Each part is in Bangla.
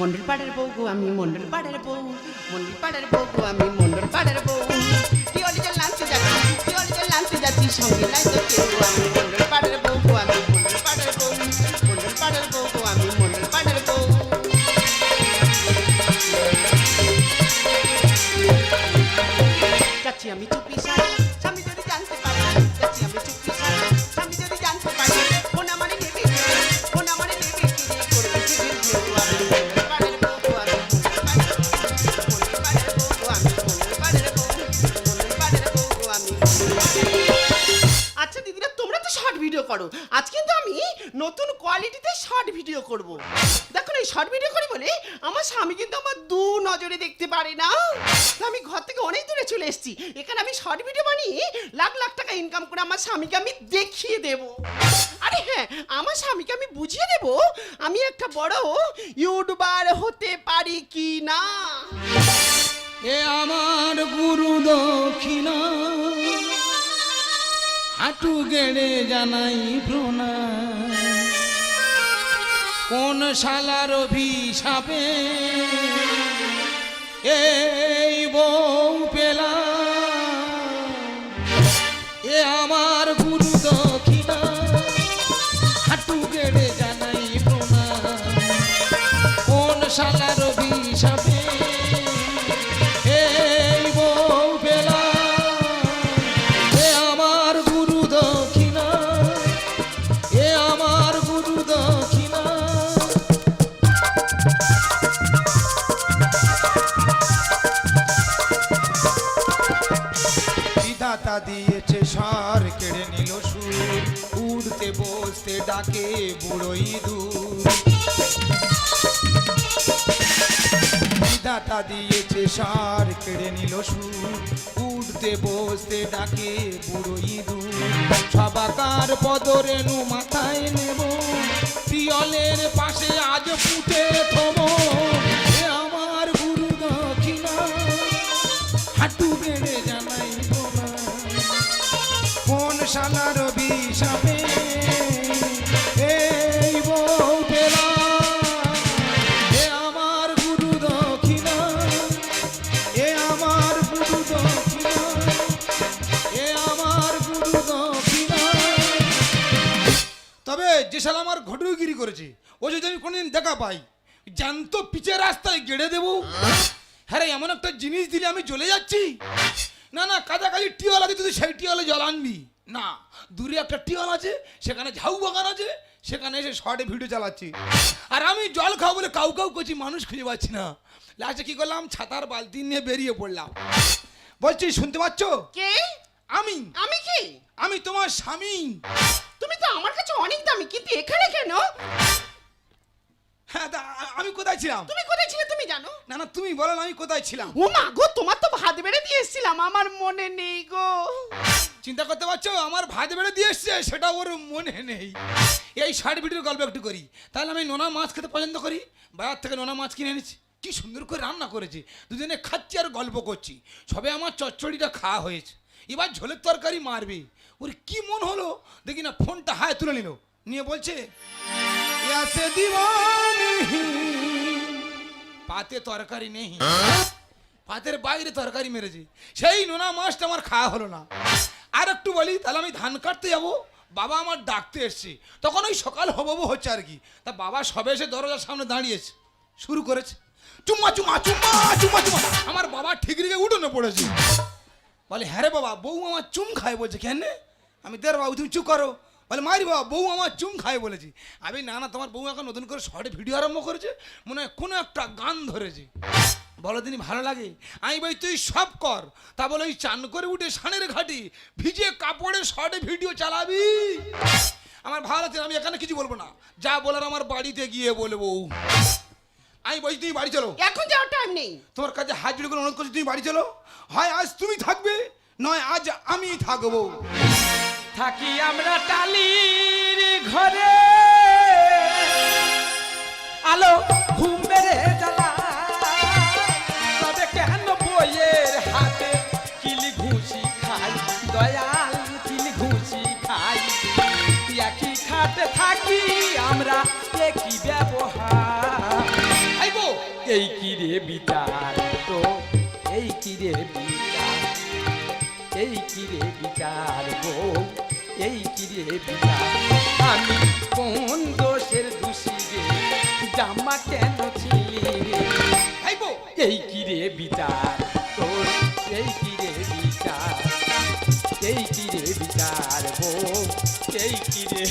মন্ডল পাড়ের বউ গো আমি মন্ডল পাড়ের বউ মন্ডল পাড়ের বউ গো আমি মন্ডল পাড়ের বউ। কি জল নাচতে যাচ্ছি কি জল নাচতে যাচ্ছি, সঙ্গে নাই কেউ আমি মন্ডল করব। দেখো এই শর্ট ভিডিও করি বলে আমার স্বামী কিন্তু আমার দু নজরে দেখতে পারে না। আমি ঘর থেকে অনেক দূরে চলে এসেছি। এখানে আমি শর্ট ভিডিও বানিয়ে লাখ লাখ টাকা ইনকাম করে আমার স্বামীকে আমি দেখিয়ে দেব। আরে হ্যাঁ আমার স্বামীকে আমি বুঝিয়ে দেব আমি একটা বড় ইউটিউবার হতে পারি কি না। এ আমার গুরু দক্ষিণা, হাঁটু গেড়ে জানাই প্রণাম। কোন শালার অভিশাপে? এই বউ পেলাম ডাকে বুড়োই দূর বিধাতা দিয়েছে সার, কেড়ে নিল উঠতে, বসতে ডাকে বুড়ো ইঁদুর সবাকার পদরেণু মাথায় নেব। পিয়লের পাশে আজ ফুটে থব। আমার হাঁটু বেড়ে করেছে। ও যদি আমি কোনোদিন দেখা পাই জ্যান্ত পিচে রাস্তায় গেড়ে দেবো। হ্যাঁ রে, এমন একটা জিনিস দিলে আমি চলে যাচ্ছি। না না কাছাকাছি টিওয়াল আছে তুই সেই টিওয়ালে জল আনবি। না দূরে একটা টিওয়াল আছে সেখানে ঝাউ বাগান আছে সেখানে এসে শর্টে ভিডিও চালাচ্ছি। আর আমি জল খাব বলে কাউ কাউ করছি মানুষ খুঁজে পাচ্ছি না। লাস্টে কি করলাম? ছাতার বালতি নিয়ে বেরিয়ে পড়লাম। বলছি শুনতে পাচ্ছ? কে? আমি। আমি কি? আমি তোমার স্বামী। তুমি তো আমার কাছে অনেক দামি কিন্তু এখানে কেন? হ্যাঁ তা আমি কোথায় ছিলাম? তুমি কোথায় ছিলে তুমি জানো? না না তুমি বলো না আমি কোথায় ছিলাম। ও মা গো তোমার তো ভাত বেড়ে দিয়ে এসেছিলাম আমার মনে নেই গো। চিন্তা করতে পারছ? আমার ভাত বেড়ে দিয়ে এসছে সেটা ওর মনে নেই। এই ষাট ভিডিওর গল্প একটু করি। তাহলে আমি নোনা মাছ খেতে পছন্দ করি? বাজার থেকে নোনা মাছ কিনে এনেছি। কি সুন্দর করে রান্না করেছে। দুজনে খাচ্ছি আর গল্প করছি। সবে আমার চচ্চড়িটা খাওয়া হয়েছে। এবার ঝোলের তরকারি মারবে। ওর কি মন হলো? দেখি না, ফোনটা হায় তুলে নিল। নিয়ে বলছে "ইয়াসে দিওয়ানি পাতে তরকারি নেই। পাতের বাইরে তরকারি মেরেছে। সেই নোনা মাছটা আমার খাওয়া হলো না। আর একটু বলি, তাহলে আমি ধান কাটতে যাব। বাবা আমার ডাকতে এসছে। তখন ওই সকাল হব হচ্ছে আর কি। তা বাবা সবে এসে দরজার সামনে দাঁড়িয়েছে। শুরু করেছে। চুম্মা চুম্মা চুম্মা চুম্মা আমার বাবা ঠিক রেখে উঠোনে পড়েছে। বলে হ্যাঁ রে বাবা, বউ আমার চুম খায় বলছে, কেন আমি দের বাবু, তুমি চুপ করো। বলে মারি বাবা, বউ আমার চুম খায় বলেছি। আমি, না না, তোমার বউ এখন নতুন করে শর্টে ভিডিও আরম্ভ করেছে, মনে হয় কোনো একটা গান ধরেছে। বলো দিনই ভালো লাগে? আমি বলি তুই সব কর। তা বলে, ওই চান করে উঠে সানের ঘাটি, ভিজে কাপড়ে শর্টে ভিডিও চালাবি। আমার ভালো লাগছে আমি এখানে কিছু বলব না। যা বলার আমার বাড়িতে গিয়ে বলব। আমি বলছি তুমি বাড়ি চলো। এখন যাওয়ার টাইম নেই। তোমার কাছে হাত জুড়ে করে অনুরোধ করছি তুমি বাড়ি চলো। হয় আজ তুমি থাকবে নয় আজ আমি থাকব। থাকি আমরা টালির ঘরে। আলো ঘুম মেরে এই কি রে বিচার তো? এই কি রে বিচার? এই কি রে বিচার বউ এই কি রে বিচার? আমি কোন দোষের দোষী রে? জামা কেন ছিলি রে? এই কি রে বিচার তোর এই কি রে বিচার? এই কি রে বিচার বউ এই কি রে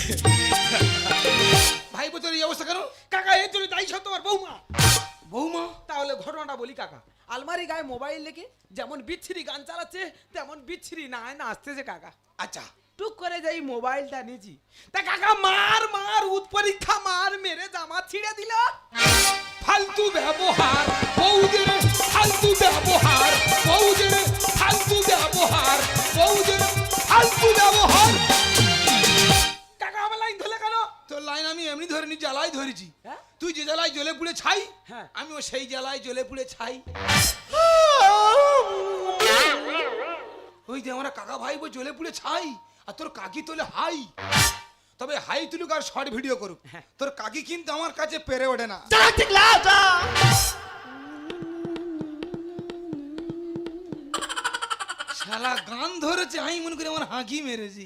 ঘটনাটা বলি কাকা? আলমারি গায়ে মোবাইল লেগে যেমন বিচ্ছিরি গান চালাচ্ছে তেমন বিচ্ছিরি না নাচতেছে কাকা। আচ্ছা। টুক করে যাই মোবাইলটা নিয়েছি তা কাকা মার মার উৎপরীক্ষা মার মেরে জামা ছিঁড়ে দিল। ফালতু ব্যবহার। জ্বলে পুড়ে ছাই। ওই যে আমরা কাকা ভাই বই জ্বলে পুড়ে ছাই আর তোর কাকি তোলে হাই। তবে হাই তুলুক আর শর্ট ভিডিও করুক। হ্যাঁ। তোর কাকি কিন্তু আমার কাছে পেরে ওঠে না। শালা গান ধরেছে আমি মনে করি আমার হাঁকি মেরেছি।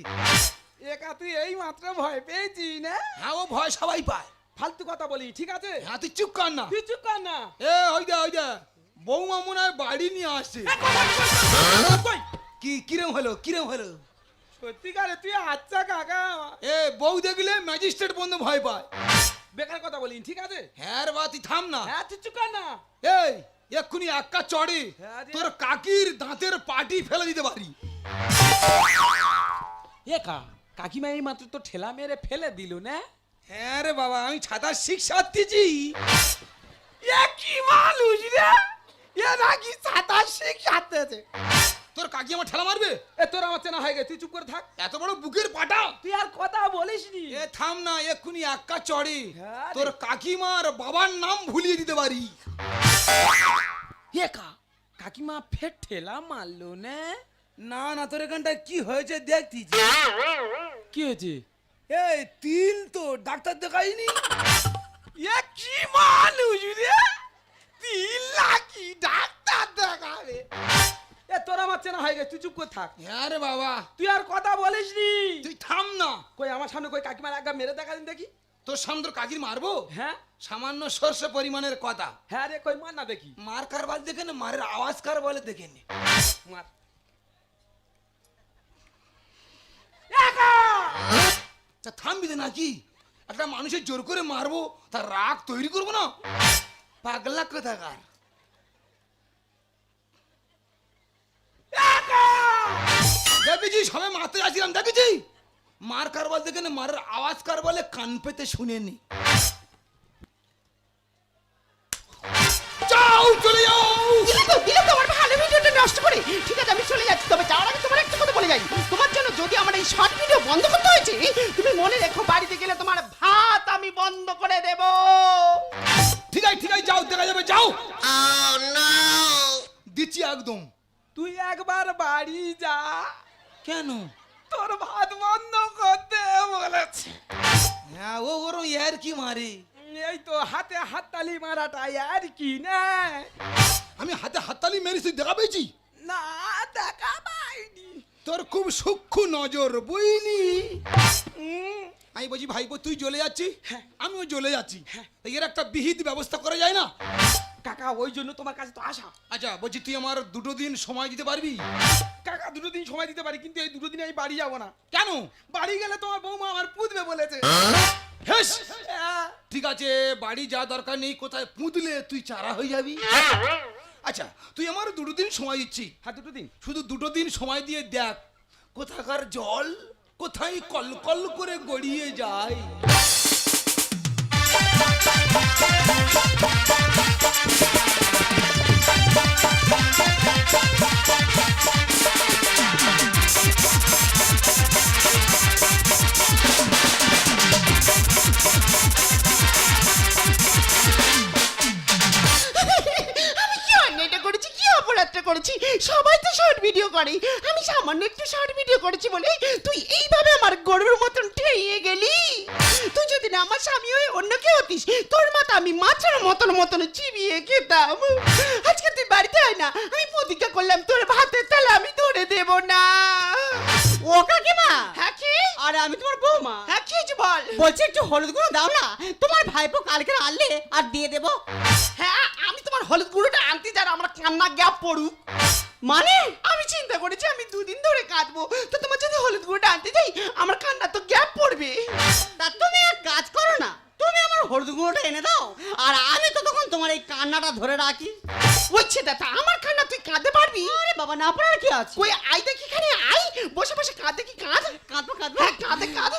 একা তুই এই মাত্র ভয় পেয়েছি না? হ্যাঁ ও ভয় সবাই পায়। ফালতু কথা বলি ঠিক আছে? হ্যাঁ তুই চুপ কর না। তুই চুপ কর না। এ ওই দে ওই দে। বৌমা মনে হয় বাড়ি নিয়ে আসছে? কি কিরম হলো কিরম হলো? সত্যিকারে তুই আচ্ছা কাকা এ বউ দেখলে ম্যাজিস্ট্রেট বন্ধু ভয় পায়। বেকার কথা বলি ঠিক আছে? হ্যাঁ রে বা তুই থাম না। হ্যাঁ তুই চুপ কর না। এই এক্ষুনি একা চড়ে। হ্যাঁ। তোর কাকির দাঁতের পাটি ফেলে দিতে পারি। একা কাকিমা এই মাত্র তো ঠেলা মেরে ফেলে দিল না? হ্যাঁ রে বাবা আমি ছাতা শিক্ষার্থীছি এ কি মানুষ রে। এ নাকি সাতাশ শিখাতেছে তোর কাকি আমার ঠেলা মারবে? এ তোর আমার চেনা হয়ে গেছে তুই চুপ করে থাক। এত বড় বুকের পাটা। তুই আর কথা বলিস নি। এ থাম না এক্ষুনি একা চড়ে। হ্যাঁ তোর কাকিমার বাবার নাম ভুলিয়ে দিতে পারি। একা কাকিমা ফের ঠেলা মারলো না। না না তোর এখানটা কি হয়েছে দেখতিছি কি হয়েছে? এই তিল তো ডাক্তার দেখাইনি। এ কি মানুষ রে? তিন লাখি ডাক্তার দেখাবে। এ তোর আমার চেনা হয়ে গেছে তুই চুপ করে থাক। হ্যাঁ রে বাবা। তুই আর কথা বলিস নি। তুই থাম না। কই আমার সামনে কই কাকিমার একবার মেরে দেখা দিন দেখি? তোর সামনে তোর কাকির মারবো? হ্যাঁ। সামান্য সর্ষে পরিমাণের কথা। হ্যাঁ রে কই মার না দেখি। মার কার বল দেখে না মারের আওয়াজ কার বলে দেখে নে। মার। তা থামবি তো নাকি একটা মানুষের জোর করে মারবো, তার রাগ তৈরি করব না? পাগলা সবাই মারতে মার কার বল দেখে মারের আওয়াজ কার বলে কান পেতে শুনেনি। যাও, চলে যাও! নষ্ট করে। ঠিক আছে, আমি চলে যাচ্ছি, তবে যাওয়ার আগে তোমার একটা কথা বলে যাই। তোমার জন্য যদি আমার এই শর্ট বন্ধ করতে হয়েছে? তুমি মনে রেখো বাড়িতে গেলে তোমার ভাত আমি বন্ধ করে দেব। ঠিক আছে ঠিক আছে যাও দেখা যাবে যাও। দিচ্ছি একদম। তুই একবার বাড়ি যা। কেন? তোর ভাত বন্ধ করতে বলেছে। হ্যাঁ ও ওরও ইয়ার কি মারে? এই তো হাতে হাততালি মারাটা আর কি না? আমি হাতে হাততালি মেরেছি দেখা পেয়েছি? না দেখা তোর খুব সূক্ষ্ম নজর বুঝলি? আমি বলছি ভাইপো তুই জ্বলে যাচ্ছি হ্যাঁ। আমিও জ্বলে যাচ্ছি। এর একটা বিহিত ব্যবস্থা করা যায় না? কাকা ওই জন্য তোমার কাছে তো আসা। আচ্ছা বলছি তুই আমার দুটো দিন সময় দিতে পারবি? কাকা দুটো দিন সময় দিতে পারি কিন্তু এই দুটো দিনে আমি বাড়ি যাব না। কেন? বাড়ি গেলে তোমার বৌমা আমার পুঁতবে বলেছে। হ্যাঁ। ঠিক আছে বাড়ি যা দরকার নেই কোথায় পুঁতলে তুই চারা হয়ে যাবি? আচ্ছা তুই আমার দুটো দিন সময় দিচ্ছি। হ্যাঁ দুটো দিন। শুধু দুটো দিন সময় দিয়ে দেখ কোথাকার জল কোথায় কল কল করে গড়িয়ে যায়। সবাই তো শর্ট ভিডিও করে। আমি সামান্য একটু শর্ট ভিডিও করেছি বলে তুই এইভাবে আমার গরুর মতন ঠেয়ে গেলি? তুই যদি না আমার স্বামী হয়ে অন্য কেউ হতিস তোর মাথা আমি মাছের মতন মতন চিবিয়ে খেতাম। আজকে তুই বাড়িতে আয় না আমি প্রতিজ্ঞা করলাম তোর ভাতের তালা আমি ধরে দেব না। ও কাকিমা? হ্যাঁ কি? আরে আমি তোমার বৌমা। হ্যাঁ কি হয়েছে বল? বলছি একটু হলুদ গুঁড়ো দাও না তোমার ভাইপো কালকে আনলে আর দিয়ে দেবো। হ্যাঁ আমি তোমার হলুদ গুঁড়োটা আনতে যার আমার কান্না গ্যাপ পড়ুক। মানে? আমি চিন্তা করেছি আমি দুদিন ধরে কাঁদবো। তো তোমার যদি হলুদ গুঁড়োটা আনতে যাই আমার কান্না তো গ্যাপ পড়বে। তা তুমি এক কাজ করো না তুমি আমার হলুদ গুঁড়োটা এনে দাও আর আমি তো তখন তোমার এই কান্নাটা ধরে রাখি। ওই ছেলেটা আমার কান্না তুই কাঁদতে পারবি? আরে বাবা না পড়ার কি আছে? কই আই দেখি এখানে আই বসে বসে কাঁদে কি কাঁদ? কাঁদবো কাঁদবো। হ্যাঁ কাঁদে কাঁদে।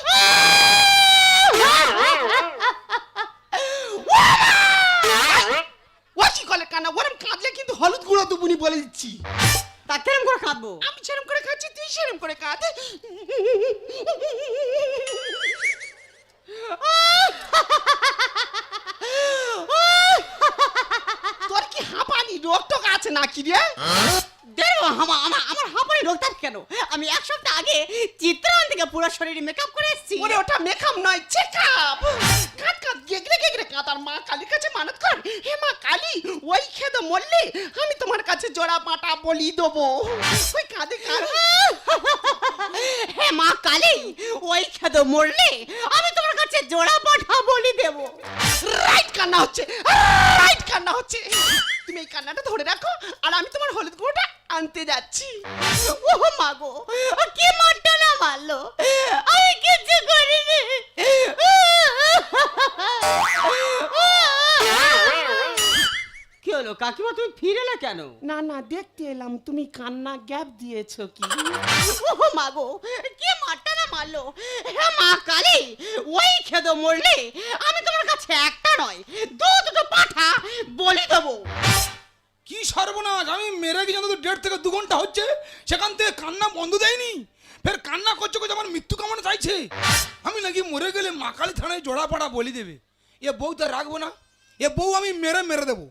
ও কি কলে কান্না? ওরম কাঁদলে কিন্তু হলুদ গুঁড়ো দুবুনি বলে দিচ্ছি। তা কেরম করে খাব আমি সেরম করে খাচ্ছি তুই সেরম করে খাতে তোর কি হাঁপানি? রোগ টোক আছে নাকি রে? দেখো আমার আমার হাঁপানি রোগ কেন? আমি এক সপ্তাহ আগে চিত্রায়ন থেকে পুরো শরীরে মেকআপ করে এসেছি। ওরে ওটা মেকআপ নয় চেকআপ কাট কাট গেগরে গেগরে কাট আর মা কালীর কাছে মানত কর। হে মা কালী ওই খেদে মরলে আমি তোমার কাছে জোড়া পাটা বলি দেবো। ওই কাঁদে কাঁদ। হে মা কালী ওই খেদ মরলে আমি তোমার কাছে জোড়া পাঠা বলি দেবো। রাইট কান্না হচ্ছে। রাইট কান্না হচ্ছে। তুমি এই কান্নাটা ধরে রাখো আর আমি তোমার হলুদ গুঁড়োটা আনতে যাচ্ছি। ও মা গো কি মারটা না মারলো? আমি কিছু করিনি। কি হলো কাকিমা তুমি ফিরে না কেন? না না দেখতে এলাম তুমি কান্না গ্যাপ দিয়েছ কি? ও মা গো কি মারটা না মারলো? হে মা কালী ওই খেদ মরলে আমি তোমার কাছে একটা নয় দু দুটো পাঠা বলি দেবো। কি সর্বনাশ? আমি মেরে গিয়ে যত দেড় থেকে দু ঘণ্টা হচ্ছে। সেখান থেকে কান্না বন্ধ দেয়নি। ফের কান্না করছে করছে আমার মৃত্যু কামনা চাইছে। আমি নাকি মরে গেলে মাকালি থানায় জোড়া পাড়া বলি দেবে। এ বউ তো রাখব না। এ বউ আমি মেরে মেরে দেবো।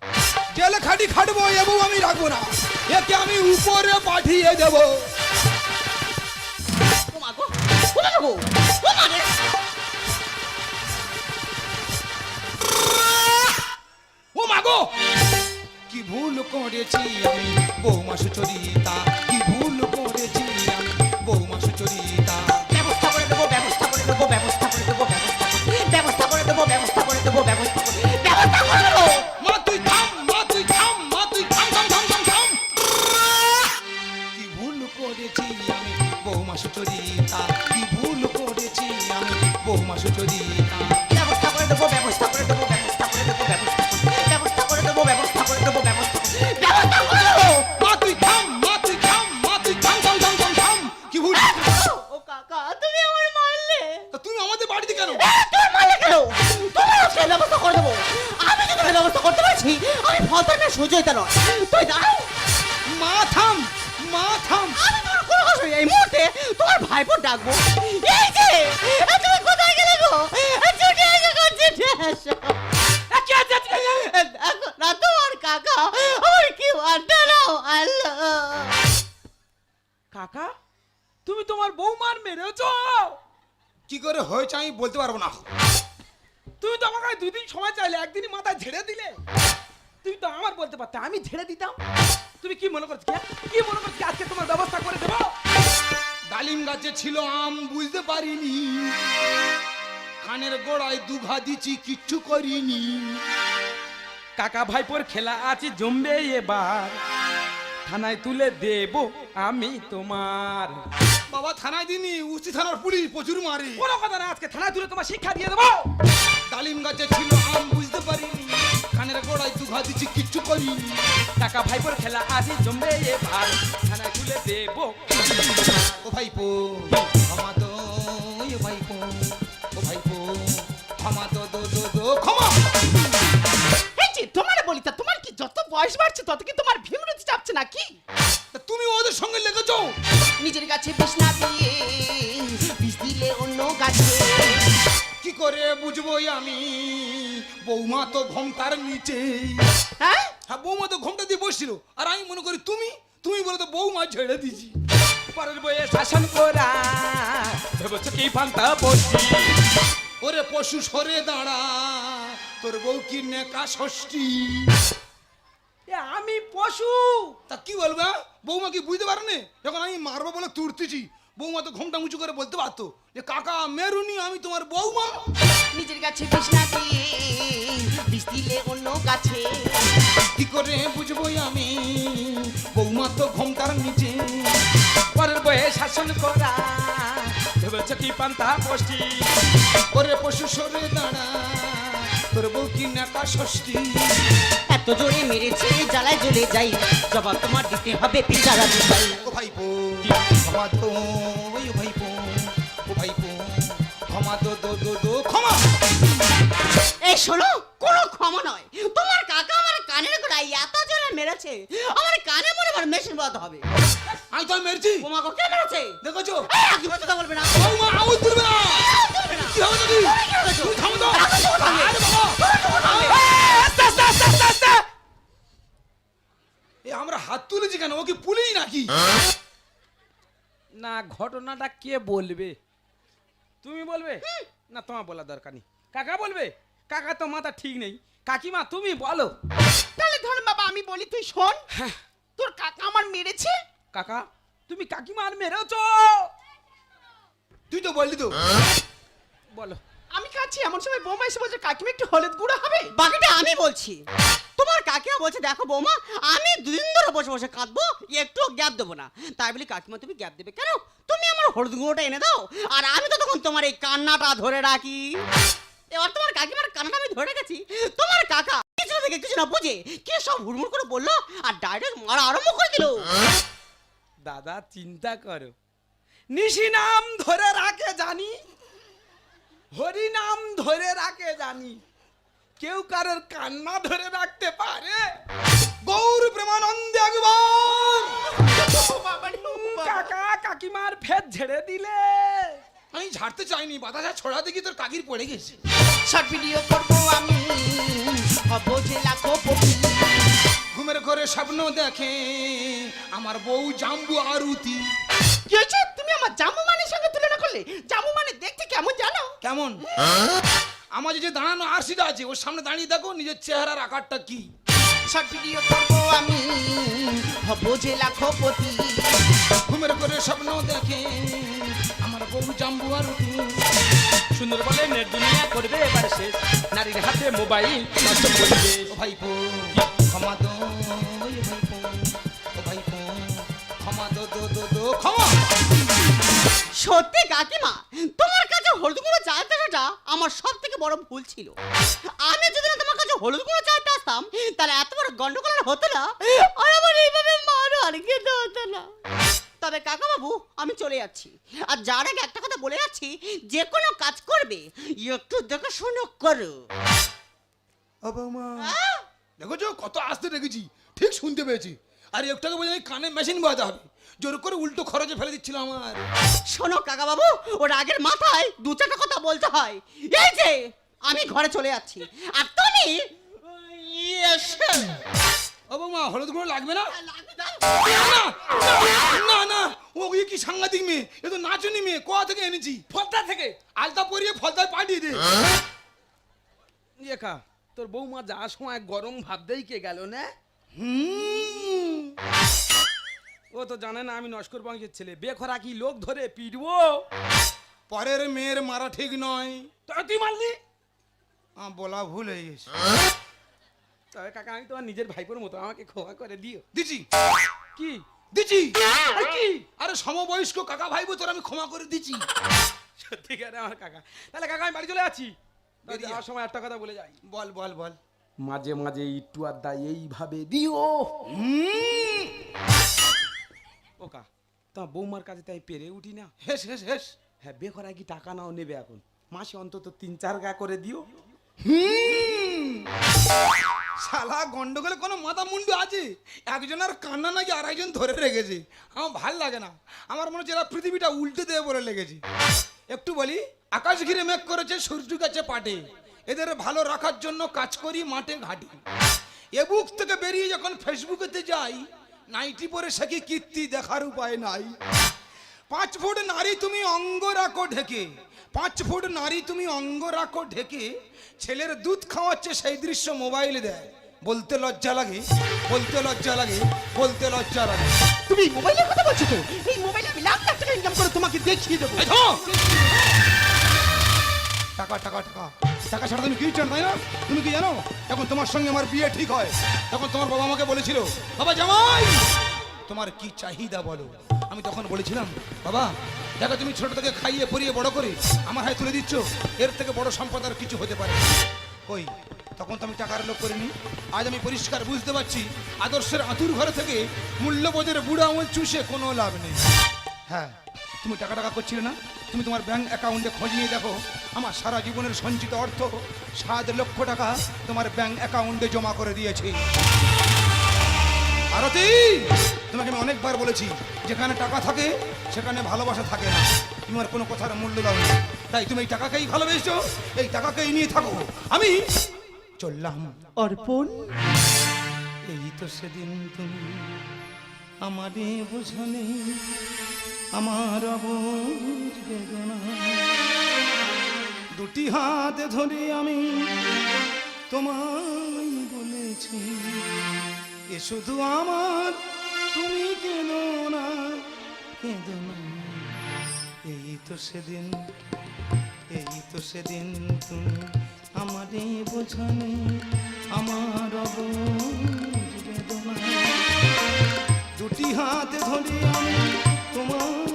জেলে খাটি খাটবো এ বউ আমি রাখব না। একে আমি উপরে পাঠিয়ে দেবো। ও মাগো ভুল করেছি আমি? বৌমা সুচরিতা কি ভুল করেছি আমি? বৌমা সুচরিতা তুমি তো আমার কাছে দুই দিন সময় চাইলে একদিনই মাথায় ঝেড়ে দিলে। তুমি তো আমার বলতে পারতে আমি ঝেড়ে দিতাম। তুমি কি মনে করছ কি মনে করছ আজকে তোমার ব্যবস্থা করে দেবো? ডালিম গাছে ছিল আম বুঝতে পারিনি। কানের গোড়ায় দুঘা দিচ্ছি কিচ্ছু করিনি। কাকা ভাইপোর খেলা আছে জমবে এবার। থানায় তুলে দেব আমি তোমার। বাবা থানায় দিনি উস্তি থানার পুলিশ প্রচুর মারে। কোনো কথা না আজকে থানায় তুলে তোমার শিক্ষা দিয়ে দেবো। ডালিম গাছে ছিল আম বুঝতে পারিনি। কানের গোড়ায় দুঘা দিচ্ছি কিচ্ছু করিনি। টাকা ভাইপোর খেলা আছে জমবে এবার। থানায় তুলে দেব ও ভাইপো ক্ষমা তো ভাইপো। ও ভাইপো ক্ষমা তো দো দো দো ক্ষমা। তোমার বলি তা তোমার কি যত বয়স বাড়ছে তত কি তোমার ভীমরতি চাপছে নাকি? বুঝব আমি। বৌমা তো ঘমতার নিচে। হ্যাঁ? হ্যাঁ বৌমা তো ঘমটা দিয়ে বসছিল। আর আমি মনে করি তুমি তুমি বলে তো বউ মা ছেড়ে দিছি পরের বইয়ে শাসন করা ভেবেছ কি পান্তা পড়ছি ওরে পশু সরে দাঁড়া তোর বউ কি নেকা ষষ্ঠী? এ আমি পশু। তা কি বলবা? বৌমা কি বুঝতে পারেনি? যখন আমি মারবো বলে তুরতেছি বৌমা তো ঘুমটা উঁচু করে বলতে পারতো যে কাকা মেরুনি আমি তোমার বৌমা। নিজের কাছে বিষ না দিয়ে বিষ দিলে অন্য গাছে। কি করে বুঝব আমি? বৌমা তো ঘুমটার নিচে। পরের বইয়ে শাসন করা ভেবেছ কি পান্তা পড়ছি ওরে পশু সরে দাঁড়া তোর বউ কি নেকা ষষ্ঠী? জোরে মেরেছে জ্বালায় জ্বলে যাই। জবাব তোমার দিতে হবে পিজারা দিবাই। ও ভাইপো ক্ষমা তো ওই ভাইপো ও ভাইপো ক্ষমা তো দো দো দো ক্ষমা। এই শোনো কোনো ক্ষমা নয়। তোমার কাকা আমার কানের গোড়ায় এত জোরে মেরেছে আমার কানে মনে হয় মেশিন বলতে হবে। আমি তো মেরেছি। তোমাকে কে মেরেছে? দেখেছ? এই, একদম কথা বলবে না। বৌমা আউট কেন ও কি পুলিশ নাকি? না ঘটনাটা কে বলবে? তুমি বলবে? না তোমার বলা দরকার নেই। কাকা বলবে? কাকা তো মাথা ঠিক নেই। কাকিমা তুমি বলো। তাহলে ধর বাবা আমি বলি তুই শোন। তোর কাকা আমার মেরেছে? কাকা তুমি কাকিমার মেরেছ। তুই তো বললি তো। বলো। আমি খাচ্ছি এমন সময় বৌমা এসে বলছে কাকিমা একটু হলুদ গুঁড়ো হবে? বাকিটা আমি বলছি। তোমার কাকিমা বলছে দেখো বৌমা আমি দুদিন ধরে বসে বসে কাঁদবো একটু গ্যাপ দেবো না। তাই বলি কাকিমা তুমি গ্যাপ দেবে কেন? তুমি আমার হলুদ গুঁড়োটা এনে দাও আর আমি তো তখন তোমার এই কান্নাটা ধরে রাখি। এবার তোমার কাকিমার কান্নাটা আমি ধরে গেছি তোমার কাকা কিছু না থেকে কিছু না বুঝে কি সব হুড়মুড় করে বলল আর ডাইরেক্ট মারা আরম্ভ করে দিল। দাদা চিন্তা করো। নিশি নাম ধরে রাখে জানি। হরি নাম ধরে রাখে জানি। কেউ কারোর কান্না ধরে রাখতে পারে। গৌর প্রেমানন্দ একবার। কাকা কাকিমার ফের ঝেড়ে দিলে। আমি ঝাড়তে চাইনি বাতাসা ছড়া দেখি তোর কাকির পড়ে গেছে। শর্ট ভিডিও করব আমি ঘুমের ঘরে স্বপ্ন দেখে আমার বউ জাম্বু আরুতি হয়েছে তুমি আমার জামু মানের করলে জামু মানে দেখতে কেমন জানো? কেমন? আমার যে দাঁড়ানো আরসিটা আছে ওর সামনে দাঁড়িয়ে দেখো নিজের চেহারার আকারটা কি। শর্ট ভিডিও করব আমি হব যে লাখো পতি ঘুমের ঘরে স্বপ্ন দেখে আমার বউ জাম্বু আরুতি সুন্দর বলে নেট দুনিয়া করবে এবার শেষ। নারীর হাতে মোবাইল নষ্ট করবে ভাইপো। সত্যি কাকিমা তোমার কাছে হলুদ গুঁড়ো চাইতে আসাটা আমার সব থেকে বড় ভুল ছিল। আমি যদি না তোমার কাছে হলুদ গুঁড়ো চাইতে আসতাম তাহলে এত বড় গন্ডগোল হতো না আর আমার এইভাবে মারো আর খেতে হতো না। তবে কাকা বাবু আমি চলে যাচ্ছি। আর যার আগে একটা কথা বলে যাচ্ছি যে কোনো কাজ করবে একটু দেখে শুনে করো। ও বৌমা দেখেছ কত আসতে রেখেছি ঠিক শুনতে পেয়েছি। আর একটাকে বলে কানে মেশিন বাজাতে হবে। জোর করে উল্টো খরচে ফেলে দিচ্ছিল আমার। শোনো কাকা বাবু ওর আগের মাথায় দু চারটা কথা বলতে হয়। এই যে আমি ঘরে চলে যাচ্ছি। আর তুমি? ও বৌমা হলুদ গুঁড়ো লাগবে না? না। না, ও ইয়ে কি সাংঘাতিক মেয়ে। এ তো নাচনি মেয়ে কোয়া থেকে এনেছি? ফলতা থেকে। আলতা পরিয়ে ফলতায় পাঠিয়ে দে। একা তোর বৌমা যাওয়ার সময় গরম ভাব দেই কে গেল না? হুম ও তো জানে না আমি নস্কর বংশের ছেলে। বেখরা কি লোক ধরে পিটবো? পরের মেয়ের মারা ঠিক নয়। তবে তুই মারলি? বলা ভুল হয়ে গেছে। তবে কাকা আমি তোমার নিজের ভাইপোর মতো আমাকে ক্ষমা করে দিও। দিছি কি? দিছি আর কি? আরে সমবয়স্ক কাকা ভাইবো তোর আমি ক্ষমা করে দিছি সত্যিকারে আমার কাকা। তাহলে কাকা আমি বাড়ি চলে বেরিয়ে যাওয়ার সময় একটা কথা বলে যাই। বল বল বল। মাঝে মাঝে একটু আড্ডা এইভাবে দিও। হুম। ওকা। তা বৌমার কাছে তাই পেরে উঠি না। হেস হেস হেস। হ্যাঁ বেখরা কি টাকা নাও নেবে এখন। মাসে অন্তত তিন চার গা করে দিও। হুম। শালা গন্ডগোলে কোনো মাথা মুন্ডু আছে? একজনের কান্না নাকি আর একজন ধরে রেখেছে? আমার ভালো লাগে না। আমার মনে হচ্ছে এরা পৃথিবীটা উল্টে দেবে বলে লেগেছে। একটু বলি আকাশ ঘিরে মেঘ করেছে সূর্য গাছে পাটে। এদের ভালো রাখার জন্য কাজ করি মাঠে ঘাটে। এ বুক থেকে বেরিয়ে যখন ফেসবুকেতে যাই নাইটি পরে সে কি কীর্তি দেখার উপায় নাই? পাঁচ ফুট নারী তুমি অঙ্গ রাখো ঢেকে পাঁচ ফুট নারী তুমি অঙ্গ রাখো ঢেকে ছেলের দুধ খাওয়াচ্ছে সেই দৃশ্য মোবাইলে দেয়। বলতে লজ্জা লাগে বলতে লজ্জা লাগে বলতে লজ্জা লাগে। তুমি মোবাইলের কথা বলছো তো? এই মোবাইলে আমি লাখ লাখ টাকা ইনকাম করে তোমাকে দেখিয়ে দেবো। টাকা টাকা টাকা। টাকা ছাড়া তুমি কি চান, তাই না? তুমি কি জানো? যখন তোমার সঙ্গে আমার বিয়ে ঠিক হয়। তখন তোমার বাবা আমাকে বলেছিল, বাবা জামাই, তোমার কি চাহিদা বলো? আমি তখন বলেছিলাম, বাবা, দেখো তুমি ছোট থেকে খাইয়ে পরিয়ে বড় করে আমার হাতে তুলে দিচ্ছ, এর থেকে বড় সম্পদ আর কিছু হতে পারে। ওই তখন তো আমি টাকার লোক করিনি। আজ আমি পরিষ্কার বুঝতে পারছি, আদর্শের আতুর ঘরে থেকে মূল্যবোধের বুড়া আমল চুষে কোনো লাভ নেই। হ্যাঁ তুমি টাকা টাকা করছিলে না? তুমি তোমার ব্যাংক অ্যাকাউন্টে খোঁজ নিয়ে দেখো আমার সারা জীবনের সঞ্চিত অর্থ সাত লক্ষ টাকা তোমার ব্যাংক অ্যাকাউন্টে জমা করে দিয়েছি। আরতি তোমাকে আমি অনেকবার বলেছি যেখানে টাকা থাকে সেখানে ভালোবাসা থাকে না। তোমার কোনো কথার মূল্য দাও না। তাই তুমি এই টাকাকেই ভালোবেসছো এই টাকাকেই নিয়ে থাকো। আমি চললাম। অর্পণ। এই তো সেদিন তুমি আমারে বোঝালে আমার দুটি হাত ধরে আমি তোমায় বলেছি, এ শুধু আমার, তুমি কেন না কেঁদো না? এই তো সেদিন, এই তো সেদিন তুমি আমারে বোঝানে আমার অবুজ দুটি হাতে ধরে আমি woman.